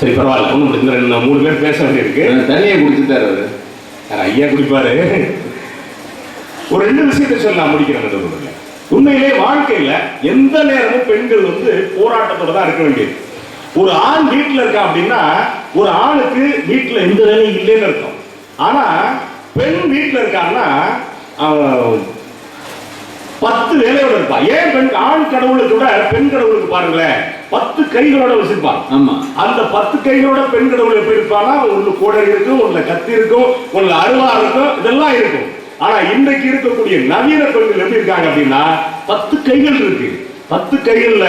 பரவாயில்ல ஒன்றும் இந்த ரெண்டு மூணு பேர் பேச வேண்டியிருக்கு. தண்ணியை குடிச்சுட்டாரு அவரு. ஐயா குடிப்பாரு? ஒரு ரெண்டு விஷயத்தை சொல்லி நான் முடிக்கிறேன் நடுவர்களே. உண்மையிலே வாழ்க்கையில எந்த நேரமும் பெண்கள் வந்து போராட்டத்தோட தான் இருக்க வேண்டியது. ஒரு ஆண் வீட்டுல இருக்கா அப்படின்னா ஒரு ஆணுக்கு வீட்டுல எந்த வேலையும் இல்லைன்னு அர்த்தம். ஆனா பெண் வீட்டுல இருக்கான்னா பத்து வேலையோட இருப்பா. ஏன் பெண் ஆண் கடவுளுக்கு விட பெண் கடவுளுக்கு பாருங்களேன். பத்து கைகளோட வச்சிருப்பாங்க ஆமா. அந்த பத்து கைகளோட பெண் கடவுள் எப்படி இருப்பானா ஒண்ணு கோடரி இருக்கும் ஒண்ணுல கத்தி இருக்கும் ஒண்ணுல அருவா இருக்கும் இதெல்லாம் இருக்கும். ஆனா இன்றைக்கு இருக்கக்கூடிய நவீன பெண்கள் எப்படி இருக்காங்க அப்படின்னா பத்து கைகள் இருக்கு. பத்து கைகள்ல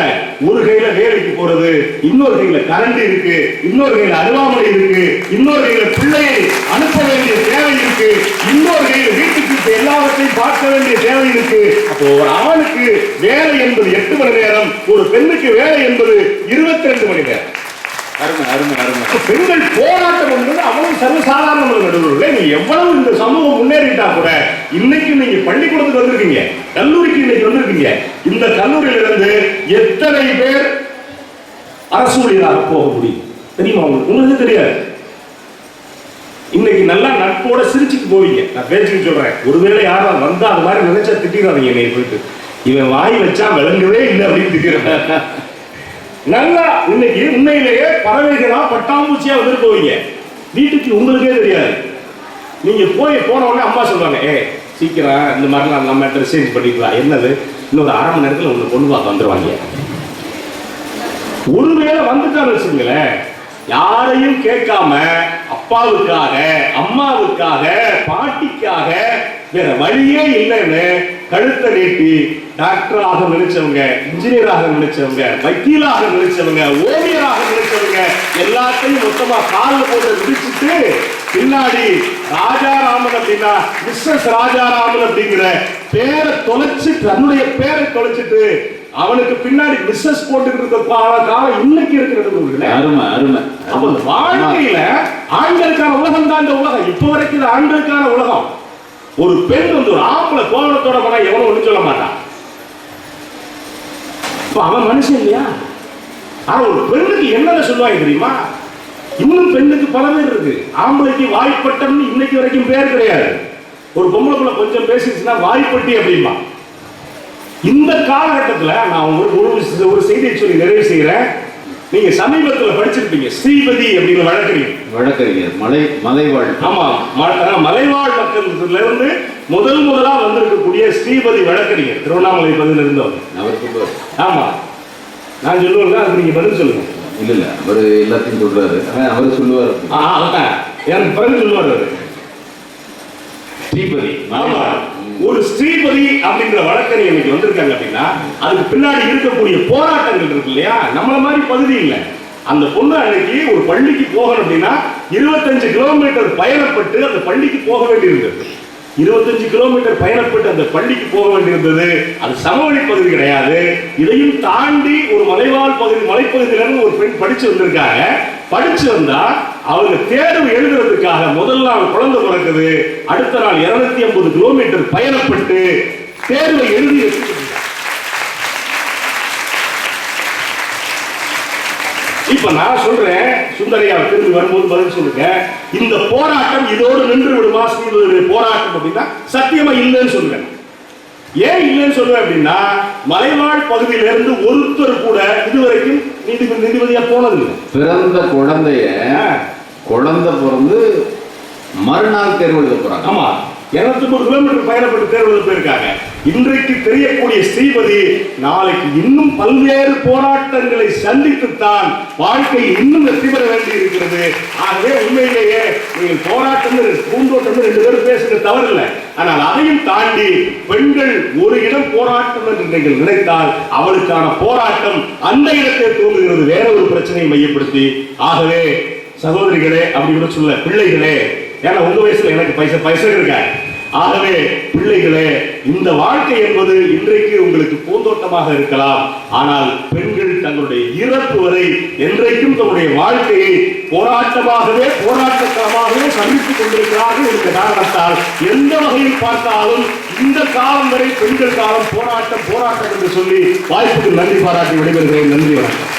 ஒரு கையில வேலைக்கு போறது இன்னொரு கையில கரண்ட் இருக்கு இன்னொரு கையில அருவாமனை இருக்கு இன்னொரு கையில பிள்ளையை அனுப்ப வேண்டிய தேவை இருக்கு இன்னொரு கையில வீட்டுக்கு எல்லாவற்றையும் பார்க்க வேண்டிய தேவை இருக்கு. அப்போ ஒரு ஆணுக்கு வேலை என்பது எட்டு மணி நேரம் ஒரு பெண்ணுக்கு வேலை என்பது இருபத்தி ரெண்டு மணி நேரம். அருமை அருமை அருமை. பெண்கள் போராட்டம் என்பது அவ்வளவு சர்வசாதாரண நடுவில் நீங்க எவ்வளவு இந்த சமூகம் முன்னேறிட்டா கூட இன்னைக்கு நீங்க பள்ளிக்கூடத்துக்கு வந்திருக்கீங்க. கல்லூரிக்கு இன்னைக்கு வந்திருக்கீங்க. இந்த கல்லூரியிலிருந்து எத்தனை பேர் அரசு ஊழியராக போக முடியும்? தெரியுமா உங்களுக்கு? உங்களுக்கு தெரியாது. இன்னைக்கு நல்லா நட்போட சிரிச்சுட்டு போவீங்க. நான் பேச்சுக்கு சொல்றேன். ஒருவேளை யாரும் வந்தா அது மாதிரி நினைச்சா திட்டிடாதீங்க என்னை போயிட்டு. இவன் வாய் வச்சா விளங்கவே இல்லை அப்படின்னு திட்டிடுறேன் நல்லா இன்னைக்கு உண்மையிலேயே பறவைகளா பட்டாம்பூச்சியா வந்துட்டு போவீங்க. வீட்டுக்கு உங்களுக்கே தெரியாது. நீங்க போய் போன உடனே அம்மா சொல்லுவாங்க ஏ சீக்கிரம் இந்த மாதிரிலாம் நம்ம ட்ரெஸ் சேஞ்ச் பண்ணிக்கலாம். என்னது? இன்னொரு அரை மணி நேரத்தில் உங்களை பொண்ணு பார்க்க வந்துருவாங்க. ஒருவேளை வந்துட்டான்னு வச்சுங்களேன் யாரையும் கேட்காம அப்பாவுக்காக அம்மாவுக்காக பாட்டிக்காக வேற வழியே இல்லைன்னு கழுத்தை நீட்டி டாக்டராக நினைச்சவங்க இன்ஜினியராக நினைச்சவங்க வக்கீலாக நினைச்சவங்க ஓவியராக நினைச்சவங்க எல்லாத்தையும் மொத்தமா காலில் போட்டு விதிச்சுட்டு பின்னாடி ராஜாராமன் அப்படின்னா மிஸ்ஸஸ் ராஜாராமன் அப்படிங்கிற பேரை தொலைச்சு தன்னுடைய பேரை தொலைச்சிட்டு அவனுக்கு பின்னாடி மிஸ்ஸஸ் போட்டுக்கிட்டு கால- காலம் இன்னைக்கு இருக்கிறது அருமை அருமை. அப்ப இந்த வாழ்க்கையில ஆண்களுக்கான உலகம் தான் இந்த உலகம். இப்ப வரைக்கும் இது ஆண்களுக்கான உலகம். ஒரு பெண் வந்து ஒரு ஆம்பளை கோவணத்தோட போனா எவனும் ஒண்ணு சொல்ல மாட்டான். இப்ப அவன் மனுஷன் இல்லையா? ஆனா ஒரு பெண்ணுக்கு என்னென்ன சொல்லுவாங்க தெரியுமா? இன்னும் பெண்ணுக்கு பல பேர் இருக்கு. ஆம்பளைக்கு வாய்ப்பட்டம்னு இன்னைக்கு வரைக்கும் பேர் கிடையாது. ஒரு பொம்பளை கொஞ்சம் பேசிச்சுன்னா வாய்ப்பட்டி அப்படிம்பா இந்த காலகட்டத்துல நான் ஒரு ஒரு ஒரு செய்தியை சொல்லி நிறைவு செய்யறேன் நீங்க சமீபத்துல படிச்சிருப்பீங்க. ஸ்ரீபதி அப்படின்னு வழக்கறிஞர். வழக்கறிஞர் மலை மலைவாழ். ஆமா மலைவாழ் மக்கள்ல இருந்து முதல் முதலா வந்திருக்கக்கூடிய ஸ்ரீபதி வழக்கறிஞர். திருவண்ணாமலை பதில இருந்தவர். அவர் சொல்லுவார் ஆமா. நான் சொல்லுவேன் அதுக்கு நீங்க பதில் சொல்லுங்க. இல்ல இல்ல அவர் எல்லாத்தையும் சொல்றாரு. அவர் சொல்லுவார். எனக்கு பிறகு சொல்லுவார் அவரு. ஸ்ரீபதி ஆமா. ஒரு ஸ்ரீபதி அப்படிங்கிற வழக்கறி இன்னைக்கு வந்திருக்காங்க அப்படின்னா அதுக்கு பின்னாடி இருக்கக்கூடிய போராட்டங்கள் இருக்கு இல்லையா? நம்மள மாதிரி பகுதி இல்லை. அந்த பொண்ணு அன்னைக்கு ஒரு பள்ளிக்கு போகணும் அப்படின்னா இருபத்தஞ்சு கிலோமீட்டர் பயணப்பட்டு அந்த பள்ளிக்கு போக வேண்டியிருந்தது. இருபத்தஞ்சு கிலோமீட்டர் பயணப்பட்டு அந்த பள்ளிக்கு போக வேண்டியிருந்தது. அது சமவெளி பகுதி கிடையாது. இதையும் தாண்டி ஒரு மலைவாழ் பகுதி மலைப்பகுதியிலிருந்து ஒரு பெண் படிச்சு வந்திருக்காங்க. படிச்சிருந்தா அவங்க தேர்வு எழுதுறதுக்காக முதல் நாள் குழந்தை பிறக்குது அடுத்த நாள் இருநூத்தி ஐம்பது கிலோமீட்டர் பயணப்பட்டு தேர்வை எழுதி இப்ப நான் சொல்றேன் சுந்தரியா திரும்பி வரும்போது பதில் சொல்லுங்க. இந்த போராட்டம் இதோடு நின்று விடுமா ஸ்ரீதருடைய போராட்டம் அப்படின்னா சத்தியமா இல்லைன்னு சொல்லுவேன். ஏன் இல்லைன்னு சொல்லுவேன் அப்படின்னா மலைவாழ் பகுதியிலிருந்து ஒருத்தர் கூட இதுவரைக்கும் நீதிபதி நீதிபதியா போனதில்லை பிறந்த குழந்தைய. குழந்தை பிறந்து மறுநாள் தேர்வு எழுத போறாங்க. ஆமா. இருநூத்தி கிலோமீட்டர் பயணப்பட்டு தேர்வு எழுத போயிருக்காங்க. இன்றைக்கு தெரியக்கூடிய ஸ்ரீபதி நாளைக்கு இன்னும் பல்வேறு போராட்டங்களை சந்தித்துத்தான் வாழ்க்கை இன்னும் வெற்றி பெற வேண்டி இருக்கிறது ஆகவே உண்மையிலேயே நீங்கள் போராட்டம் பூந்தோட்டம் ரெண்டு பேரும் பேசுறது தவறில்லை. ஆனால் அதையும் தாண்டி பெண்கள் ஒரு இடம் போராட்டம் என்று நீங்கள் நினைத்தால் அவளுக்கான போராட்டம் அந்த இடத்தை தோன்றுகிறது. வேற ஒரு பிரச்சனையை மையப்படுத்தி ஆகவே சகோதரிகளே அப்படி கூட சொல்ல பிள்ளைகளே ஏன்னா உங்க வயசுல எனக்கு பைசா பைசா இருக்க? ஆகவே பிள்ளைகளே இந்த வாழ்க்கை என்பது இன்றைக்கு உங்களுக்கு பூந்தோட்டமாக இருக்கலாம். ஆனால் பெண்கள் தங்களுடைய இறப்பு வரை என்றைக்கும் தங்களுடைய வாழ்க்கையை போராட்டமாகவே போராட்டத்தனமாகவே சந்தித்துக் கொண்டிருக்கிறார்கள் என்ற காரணத்தால் எந்த வகையில் பார்த்தாலும் இந்த காலம் வரை பெண்கள் காலம் போராட்டம் போராட்டம் என்று சொல்லி வாய்ப்புக்கு நன்றி பாராட்டி விடைபெறுகிறேன். நன்றி வணக்கம்.